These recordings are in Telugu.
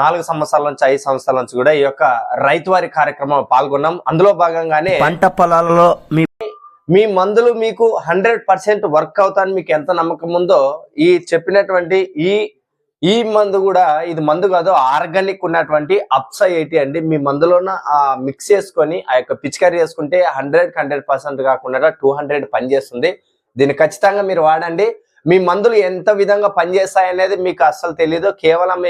నాలుగు సంవత్సరాల నుంచి ఐదు సంవత్సరాల నుంచి కూడా ఈ యొక్క రైతు వారి కార్యక్రమం పాల్గొన్నాం. అందులో భాగంగానే పంట పొలాలలో మీ మీ మందులు మీకు హండ్రెడ్ పర్సెంట్ వర్క్ అవుతాయని మీకు ఎంత నమ్మకం ఉందో ఈ చెప్పినటువంటి ఈ ఈ మందు కూడా ఇది మందు కాదు ఆర్గానిక్ ఉన్నటువంటి అప్సా ఎయిటీ అండి. మీ మందులోన మిక్స్ చేసుకొని ఆ యొక్క పిచికారీ చేసుకుంటే హండ్రెడ్ హండ్రెడ్ పర్సెంట్ కాకుండా టూ హండ్రెడ్ పనిచేస్తుంది. దీన్ని ఖచ్చితంగా మీరు వాడండి. మీ మందులు ఎంత విధంగా పనిచేస్తాయి అనేది మీకు అస్సలు తెలియదు కేవలం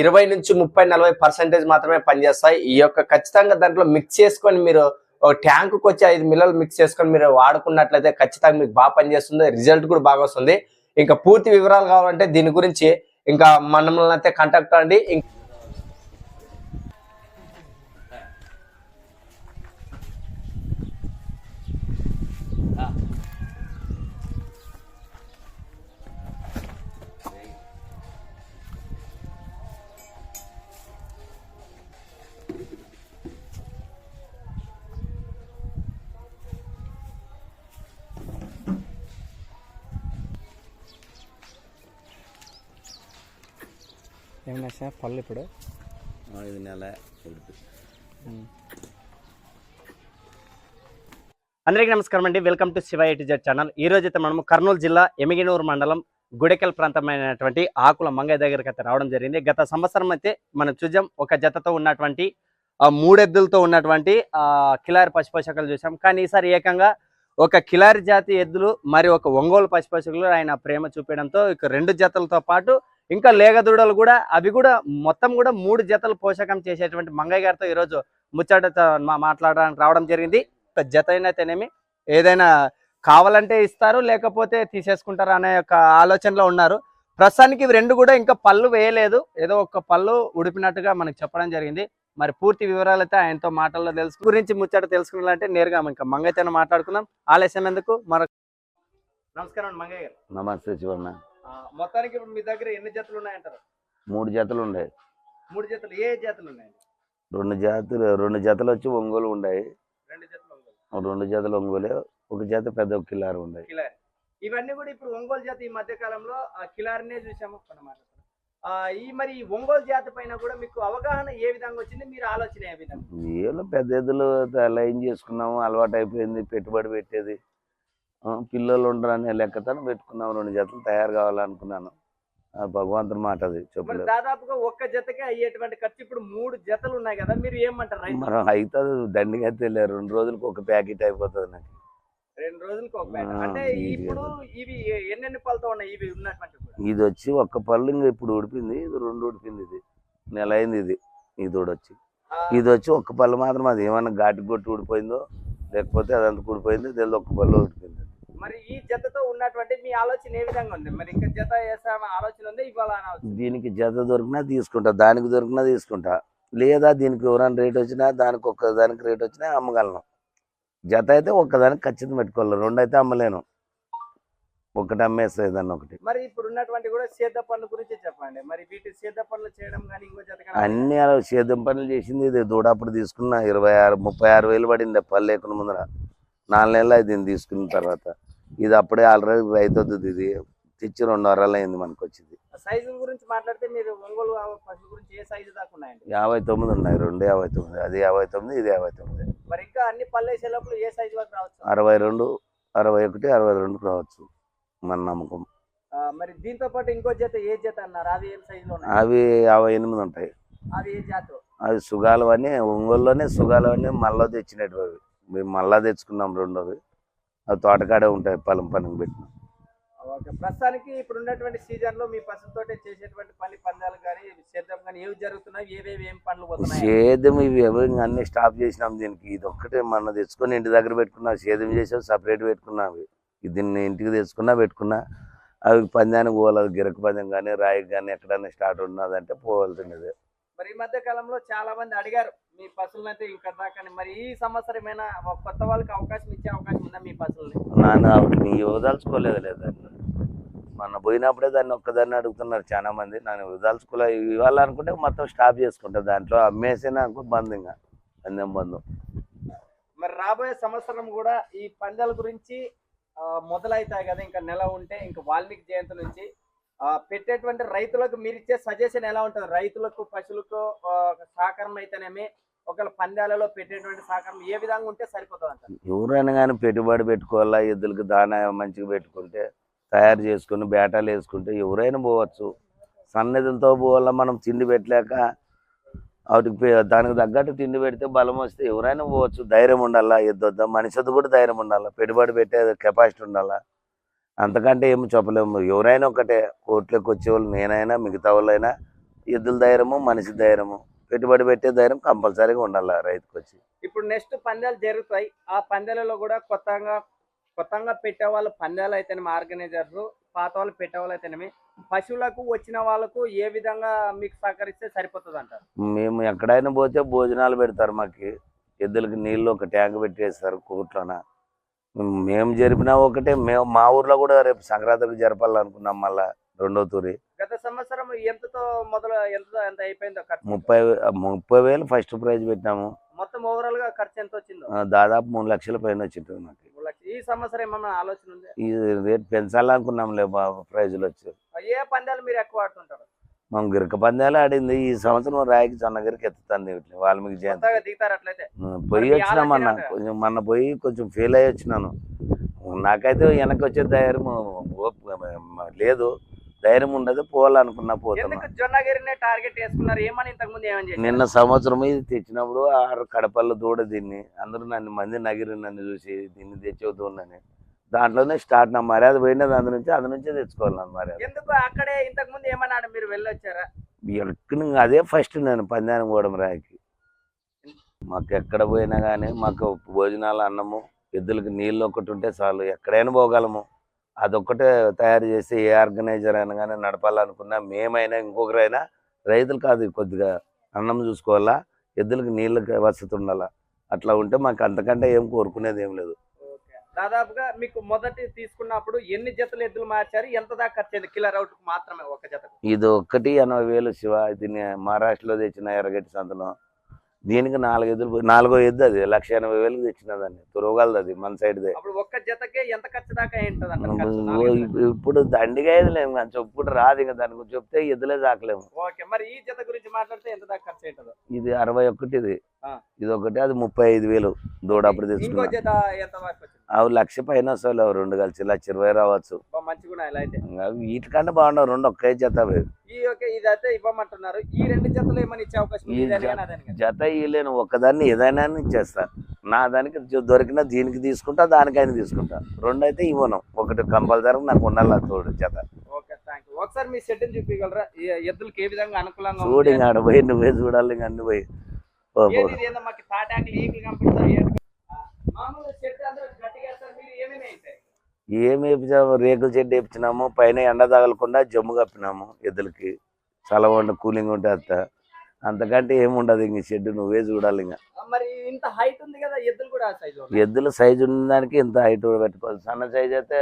ఇరవై నుంచి ముప్పై నలభై పర్సెంటేజ్ మాత్రమే పనిచేస్తాయి. ఈ యొక్క ఖచ్చితంగా దాంట్లో మిక్స్ చేసుకొని మీరు ఒక ట్యాంకుకి వచ్చి ఐదు మిల్లలు మిక్స్ చేసుకొని మీరు వాడుకున్నట్లయితే ఖచ్చితంగా మీకు బాగా పనిచేస్తుంది. రిజల్ట్ కూడా బాగా వస్తుంది. ఇంకా పూర్తి వివరాలు కావాలంటే దీని గురించి ఇంకా మనల్ని అయితే కాంటాక్ట్ అండి సార్ పళ్ళు ఇప్పుడు? ఐదు నెల అందరికీ నమస్కారం అండి. Welcome to Shiva eight Z channel. ఈ రోజు అయితే మనము కర్నూలు జిల్లా ఎమిగినూరు మండలం గుడెకల్ ప్రాంతమైనటువంటి ఆకుల మంగయ్య దగ్గరికి అయితే రావడం జరిగింది. గత సంవత్సరం అయితే మనం చూసాం ఒక జతతో ఉన్నటువంటి ఆ మూడెద్దులతో ఉన్నటువంటి ఆ కిలారి పశుపోషకాలు చూసాం. కానీ ఈసారి ఏకంగా ఒక కిలారి జాతి ఎద్దులు మరి ఒక ఒంగోలు పశుపోషకులు ఆయన ప్రేమ చూపించడంతో ఇక రెండు జతలతో పాటు ఇంకా లేగదూడలు కూడా అవి కూడా మొత్తం కూడా మూడు జతలు పోషకం చేసేటువంటి మంగయ్య గారితో ఈరోజు ముచ్చట మాట్లాడడానికి రావడం జరిగింది. జత అయితేనేమి ఏదైనా కావాలంటే ఇస్తారు లేకపోతే తీసేసుకుంటారు అనే యొక్క ఆలోచనలో ఉన్నారు. ప్రస్తుతానికి ఇవి రెండు కూడా ఇంకా పళ్ళు వేయలేదు. ఏదో ఒక పళ్ళు ఉడిపినట్టుగా మనకు చెప్పడం జరిగింది. మరి పూర్తి వివరాలు అయితే ఆయనతో మాటల్లో తెలుసు గురించి ముచ్చట తెలుసుకున్నాలంటే నేరుగా ఇంకా మంగయ్యతో మాట్లాడుకుందాం. ఆలస్యం ఎందుకు? మరొక నమస్కారం మంగయ్య గారు. నమస్తే శివన్న మొత్తానికి ఇప్పుడు మీ దగ్గర ఎన్ని జతలు ఉన్నాయంటారు? మూడు జతలు ఉన్నాయి మూడు జతలు. ఏ జతలు ఉన్నాయండి? రెండు జాతులు రెండు జతలు వచ్చి ఒంగోలు ఉన్నాయి రెండు జతలు ఒంగోలు. రెండు జతలు ఒంగోలే ఒక జత పెద్ద ఒక కిల్లారు ఉన్నాయి కిలారి. ఇవన్నీ కూడా ఇప్పుడు ఒంగోలు జాతి ఈ మధ్య కాలంలో ఆ కిలారినే చూసాము. ఆ ఈ మరి ఈ ఒంగోలు జాతి పైన కూడా మీకు అవగాహన ఏ విధంగా వచ్చింది? మీరు ఆలోచన ఏ విధంగా? ఏళ్ళు పెద్ద ఎద్దులు లైన్ చేసుకున్నాము అలవాటు అయిపోయింది పెట్టుబడి పెట్టేది. పిల్లలు ఉండరనే లెక్కతోనే పెట్టుకున్నాము రెండు జతలు తయారు కావాలనుకున్నాను. ఆ, భగవంతుని మాట అది చెప్పలేదు దాదాపుగా ఒక్క జతకే అయ్యేటువంటి ఖర్చు ఇప్పుడు మూడు జతలు ఉన్నాయి కదా మీరు ఏమంటారు మనం అవుతుంది దండిగా తెలియదు. రెండు రోజులకు ఒక ప్యాకెట్ అయిపోతుంది నాకు. రెండు రోజులకు ఒక అంటే. ఇప్పుడు ఇవి ఎన్నెన్ని పళ్ళతో ఉన్నాయి? ఇవి ఉన్నటువంటి ఇది వచ్చి ఒక్క పళ్ళు ఇంకా ఇప్పుడు ఉడిపింది ఇది రెండు ఉడిపింది ఇది. నెల అయింది ఇది ఇది వచ్చి ఇది వచ్చి ఒక్క పళ్ళు మాత్రం అది ఏమన్నా ఘాటి కొట్టి ఊడిపోయిందో లేకపోతే అదంతా ఊడిపోయింది తెలియదు ఒక్క పళ్ళు ఊడిపోయింది మరి ఈ జతతో ఉన్నటువంటి మీ ఆలోచన ఏ విధంగా ఉంది? మరి ఇంకా జత వేసామని ఆలోచన ఉంది? ఆలోచన? దీనికి జత దొరికినా తీసుకుంటా దానికి దొరికినా తీసుకుంటా. లేదా దీనికి ఎవరైనా రేట్ వచ్చినా దానికి ఒక్క దానికి రేట్ వచ్చినా అమ్మగలను. జత అయితే ఒక్కదానికి ఖచ్చితంగా పెట్టుకోవాలి రెండు అయితే అమ్మలేను. ఒకటి అమ్మేస్తాయి దాన్ని ఒకటి. మరి ఇప్పుడు ఉన్నటువంటి కూడా సేద్య పనుల గురించి చెప్పండి. మరి వీటి సేద్య పనులు చేయడం కానీ ఇంకో అన్ని అలా సేద్యం పనులు చేసింది ఇది. దూడప్పుడు తీసుకున్న ఇరవై ఆరు ముప్పై ఆరు వేలు పడింది పళ్ళు లేకుండా ముందర. నాలుగు నెలలు దీన్ని తీసుకున్న తర్వాత. ఇది అప్పుడే ఆల్రెడీ రైతు ఇది. తెచ్చి రెండు వారాలు అయింది మనకు వచ్చింది. సైజుల గురించి మాట్లాడితే మీరు ఒంగోలు పశువు గురించి ఏ సైజు దాకా ఉన్నాయండి? యాభై తొమ్మిది ఉన్నాయి. రెండు యాభై తొమ్మిది. అది యాభై తొమ్మిది ఇది యాభై తొమ్మిది. మరి ఇంకా అన్ని పళ్ళు వేసే లోపల ఏ సైజు వరకు రావచ్చు? అరవై రెండు అరవై ఒకటి అరవై రెండు రావచ్చు. మన నమ్మకం. మరి దీంతో పాటు ఇంకో జత ఏ జత అన్నారు? అవి ఏం సైజులో అవి యాభై ఎనిమిది ఉంటాయి. అవి ఏ జాత? అవి సుగాలు అని ఒంగోలులోనే సుగాలు అని మళ్ళా తెచ్చినట్టు అవి. మేము మళ్ళా తెచ్చుకున్నాం రెండోవి. అవి తోటకాడే ఉంటాయి పొలం పనికి పెట్టినాం. ప్రస్తుతానికి ఇప్పుడు ఉన్నటువంటి సీజన్లో మీ పశువుతోటి చేసేటువంటి పని పందాలు కానీ సేద్యం కానీ ఏవి జరుగుతున్నాయి ఏవేవి ఏం పనులు పోతున్నాయి? సేద్యం ఇవి అన్ని స్టాప్ చేసినాం దీనికి. ఇది ఒక్కటే మన తెచ్చుకొని ఇంటి దగ్గర పెట్టుకున్నా సేద్యం చేసాం సపరేట్ పెట్టుకున్నా అవి. దీన్ని ఇంటికి తెచ్చుకున్నా పెట్టుకున్నా అవి పందానికి పోవాలి గిరక పందెం కానీ రాయికి కానీ ఎక్కడైనా స్టార్ట్ ఉన్నదంటే పోవాల్సింది. మరి ఈ మధ్య కాలంలో చాలా మంది అడిగారు మీ పశువులను అయితే ఇక్కడ దాకా మరి ఈ సంవత్సరం ఏమైనా కొత్త వాళ్ళకి అవకాశం ఇచ్చే అవకాశం ఉందా మీ పశువుల్ని? నాన్న నీ వదలుచుకోలేదు లేదా మొన్న పోయినప్పుడే దాన్ని ఒక్కదాన్ని అడుగుతున్నారు చాలా మంది నన్ను వదలుచుకోలే. ఇవ్వాలనుకుంటే మొత్తం స్టాప్ చేసుకుంటా. దాంట్లో అమ్మేసినా అనుకో బంద్ ఇంకా పందెం బంధం. మరి రాబోయే సంవత్సరం కూడా ఈ పందాల గురించి మొదలవుతాయి కదా ఇంకా నెల ఉంటే ఇంకా వాల్మీకి జయంతి నుంచి. పెట్టేటువంటి రైతులకు మీరు ఇచ్చే సజెషన్ ఎలా ఉంటుంది? రైతులకు పశువులకు సహకారం అయితేనేమి ఒకవేళ పందాలలో పెట్టేటువంటి సహకారం ఏ విధంగా ఉంటే సరిపోతుంది అంటారు? ఎవరైనా కానీ పెట్టుబడి పెట్టుకోవాలా ఎద్దులకు దానా మంచిగా పెట్టుకుంటే తయారు చేసుకుని బేటాలు వేసుకుంటే ఎవరైనా పోవచ్చు. సన్నిధులతో పోవాలా మనం తిండి పెట్టలేక వాటికి దానికి తగ్గట్టు తిండి పెడితే బలం వస్తే ఎవరైనా పోవచ్చు. ధైర్యం ఉండాలా? ఎద్దొద్దా? మనిషిది కూడా ధైర్యం ఉండాలా? పెట్టుబడి పెట్టే కెపాసిటీ ఉండాలా? అంతకంటే ఏమి చెప్పలేము. ఎవరైనా ఒకటే కోట్లోకి వచ్చేవాళ్ళు నేనైనా మిగతా వాళ్ళైనా ఎద్దుల ధైర్యము మనిషి ధైర్యము. పెట్టుబడి పెట్టే ధైర్యం కంపల్సరీగా ఉండాలి రైతుకు వచ్చి ఇప్పుడు నెక్స్ట్ పందాలు జరుగుతాయి. ఆ పందాలలో కూడా కొత్తగా కొత్తగా పెట్టే వాళ్ళు పందాలు అయితే ఆర్గనైజర్లు పాత వాళ్ళు పెట్టే వాళ్ళు అయితేనేమి పశువులకు వచ్చిన వాళ్ళకు ఏ విధంగా మీకు సహకరిస్తే సరిపోతుంది అంటారు మేము ఎక్కడైనా పోతే భోజనాలు పెడతారు మాకు. ఎద్దులకి నీళ్ళు ఒక ట్యాంక్ పెట్టేస్తారు కోట్లోన. మేము జరిపినా ఒకటే మేము మా ఊర్లో కూడా రేపు సంక్రాంతికి జరపాలనుకున్నాం మళ్ళా రెండో తూరి. గత సంవత్సరం ఎంతతో మొదలు ఎంత ఎంత అయిపోయిందో ముప్పై ముప్పై వేలు ఫస్ట్ ప్రైజ్ పెట్టినాము. మొత్తం ఓవరాల్గా ఖర్చు ఎంత వచ్చిందో దాదాపు మూడు లక్షల పైన నాకు మూడు లక్షలు. ఈ సంవత్సరం ఏమన్నా ఆలోచన ఉంది? ఈ రేట్ పెంచాలనుకున్నాంలే బాబు ప్రైజులు వచ్చి ఏ పందాలు మీరు ఎక్కువ ఆడుతుంటారు. మనం గిరక పందాలు ఆడింది ఈ సంవత్సరం రాయికి జొన్నగిరికి ఎత్తుతుంది వీటిని వాల్మీకి జయంతి. దిగుతారు అట్లయితే. పోయి వచ్చినా మొన్న ఆలోచన కొంచెం మొన్న పోయి కొంచెం ఫెయిల్ అయ్యి వచ్చినాను. నాకైతే వెనక్కి వచ్చే ధైర్యం లేదు. ధైర్యం ఉండదు పోవాలనుకున్నా జొన్నగిరిని టార్గెట్ చేసుకున్నారు ఏమని ఇంతకు ముందు ఏమని చేశారు? నిన్న సంవత్సరం ఇది తెచ్చినప్పుడు ఆరు కడపల్లో దూడ దీన్ని అందరూ నన్ను మంది నగిరి నన్ను చూసి దీన్ని తెచ్చవుతుందని దాంట్లోనే స్టార్ట్ నా మర్యాద పోయినది అందు నుంచి అందు నుంచే తెచ్చుకోవాలి నా మర్యాద. ఎందుకు అక్కడే ఇంతకు ముందు ఏమన్నాడు? మీరు వెళ్ళొచ్చారా? ఎక్కడ అదే ఫస్ట్ నేను పందానికి పోవడం రాయికి. మాకు ఎక్కడ పోయినా కానీ మాకు భోజనాలు అన్నము ఎద్దులకి నీళ్ళు ఒకటి ఉంటే చాలు ఎక్కడైనా పోగలము. అదొక్కటే తయారు చేసి ఏ ఆర్గనైజర్ అయినా కానీ నడపాలనుకున్నా మేమైనా ఇంకొకరైనా రైతులు కాదు కొద్దిగా అన్నం చూసుకోవాలా ఎద్దులకి నీళ్ళకి వసతి ఉండాలా. అట్లా ఉంటే మాకు అంతకంటే ఏం కోరుకునేది ఏం లేదు. దాదాపుగా మీకు మొదటి తీసుకున్నప్పుడు ఎన్ని జతలు ఎద్దులు మార్చారు? ఎంత దాకా ఖర్చు అయింది? కిలర్ అవుట్ మాత్రమే ఒక జతకు. ఇది ఒక్కటి ఎనభై వేలు శివ. దీన్ని మహారాష్ట్రలో తెచ్చిన ఎర్రగడ్డి సంతలో. దీనికి నాలుగు ఎద్దులు నాలుగో ఎద్దు అది లక్ష ఎనభై వేలకు తెచ్చిన దాన్ని. తురగలది అది మన సైడ్దే. ఇప్పుడు దండిగా ఎదులేము కానీ చెప్పుడు రాదు ఇంకా దాని గురించి చెప్తే ఎద్దులే దాకలేము ఓకే మరి ఈ జత గురించి మాట్లాడితే ఎంత దాకా ఖర్చు ఏంటదో ఇది అరవై ఒకటి ఇది. ఇది ఒకటి అది ముప్పై ఐదు వేలు. దూడ అప్పుడు ఇంకో తెచ్చుకున్నా అవి లక్ష పైన వస్తాయి అవి రెండు కలిసి లక్ష ఇరవై రావచ్చు. వీటికంటే బాగుండవు రెండు ఒకే జత జత- ఇయ్యలేను. ఒక్కదాన్ని ఏదైనా ఇచ్చేస్తా. నా దానికి దొరికిన దీనికి తీసుకుంటా దానికైనా తీసుకుంటా. రెండు అయితే ఇవ్వను. ఒకటి కంపల్సరీ నాకు ఉండాలి తోడు జత. ఒకసారి మీ చూపించగలరా ఈ ఎద్దులకి ఏ విధంగా అనుకూలంగా ఉంది? చూడు ఇంకా ఆడ పోయి నువ్వే చూడాలి ఇంక అన్ని పోయి. మాకు తాటాకులు ఏమి మామూలు షెడ్ అందరూ గట్టిగా వేస్తారు మీరు ఏమేమి వేస్తారు ఏం వేపించాము రేకుల చెడ్డ వేపించినాము పైన ఎండ తగలకుండా జమ్ము కప్పినాము ఎద్దులకి. చలవండి కూలింగ్ ఉంటుంది అంత. అంతకంటే ఏముండదు ఇంక షెడ్ నువ్వే చూడాలి ఇంకా. ఆ, మరి ఇంత హైట్ ఉంది కదా ఎద్దులు కూడా సైజు ఉన్న దానికి ఇంత హైట్ పెట్టుకోవాలి. సన్న సైజ్ అయితే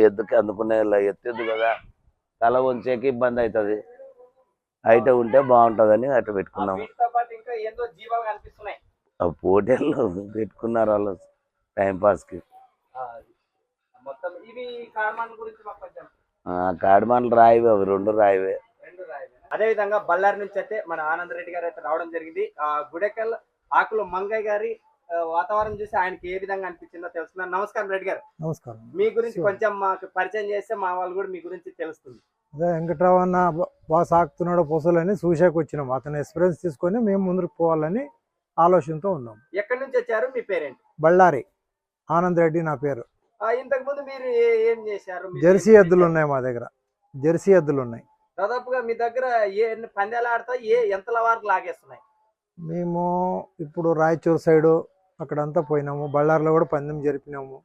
ఎద్దుకి అందుకునే ఎత్తెద్దు కదా. తల వంచేకి ఇబ్బంది అవుతుంది. హైట్ ఉంటే బాగుంటుందని అట్లా పెట్టుకున్నాము. పోటీల్లో పెట్టుకున్నారు వాళ్ళు టైం పాస్కి ఆ, అది. మొత్తం ఇవి కార్మాన్ గురించి మాకు కొంచెం కాడిమానలు రాయివే అవి రెండు రాయివే. అదే విధంగా బళ్ళారి నుంచి అయితే మన ఆనంద్ రెడ్డి గారు అయితే రావడం జరిగింది. ఆ గుడెకల్ ఆకులు మంగయ్య గారి వాతావరణం చూసి ఆయనకి ఏ విధంగా అనిపించిందో తెలుసుకున్నాను నమస్కారం రెడ్డి గారు. నమస్కారం. మీ గురించి. కొంచెం మాకు పరిచయం చేస్తే మా వాళ్ళు కూడా మీ గురించి తెలుస్తుంది. అదే వెంకట్రావు అన్న బా- బాగా సాకుతున్నాడు పొసలని చూసాక వచ్చినాం. అతని ఎక్స్పీరియన్స్ తీసుకొని మేము ముందుకు పోవాలని ఆలోచనతో ఉన్నాం. ఎక్కడి నుంచి వచ్చారు? మీ పేరెంట్? బళ్ళారి. ఆనంద్ రెడ్డి నా పేరు. ఇంతకు ముందు మీరు ఏ- చేశారు? జెర్సీ ఎద్దులు. ఉన్నాయి మా దగ్గర. జెర్సీ ఎద్దులు ఉన్నాయి. దాదాపుగా మీ దగ్గర ఏ ఎన్ని పందాలు ఆడతా ఏ ఎంతల వరకు లాగేస్తున్నాయి? మేము ఇప్పుడు రాయచూరు సైడు అక్కడంతా పోయినాము. బళ్ళారిలో కూడా పందెం జరిపినాము.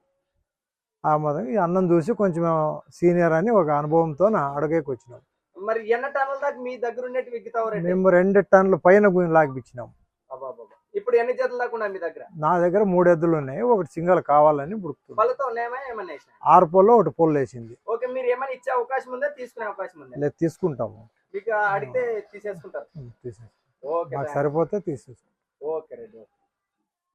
ఆ మాదిరి ఈ అన్నం చూసి కొంచెం సీనియర్ అని ఒక అనుభవంతో అడగేకి వచ్చినాం. మరి ఎన్న టన్నుల దాకా మీ దగ్గర విగ్గుతావు రెడ్డి మేము రెండు టన్నుల పైన గుని లాగిపించినాం అబ్బబ్బబ్బ. ఇప్పుడు ఎన్ని జతల దాకా మీ దగ్గర? నా దగ్గర మూడు ఎద్దులు ఉన్నాయి. ఒకటి సింగల్ కావాలని పళ్ళతో ఏమన్నా ఆరు పొల్లో ఒకటి పొల్లు వేసింది. ఓకే మీరు ఏమైనా ఇచ్చే అవకాశం ఉందా? తీసుకునే అవకాశం ఉందా? లేదు తీసుకుంటాము. మీకు అడిగితే తీసేసుకుంటారు. తీసేసి ఓకే మాకు. సరిపోతే తీసేసి ఓకే రెడ్డి.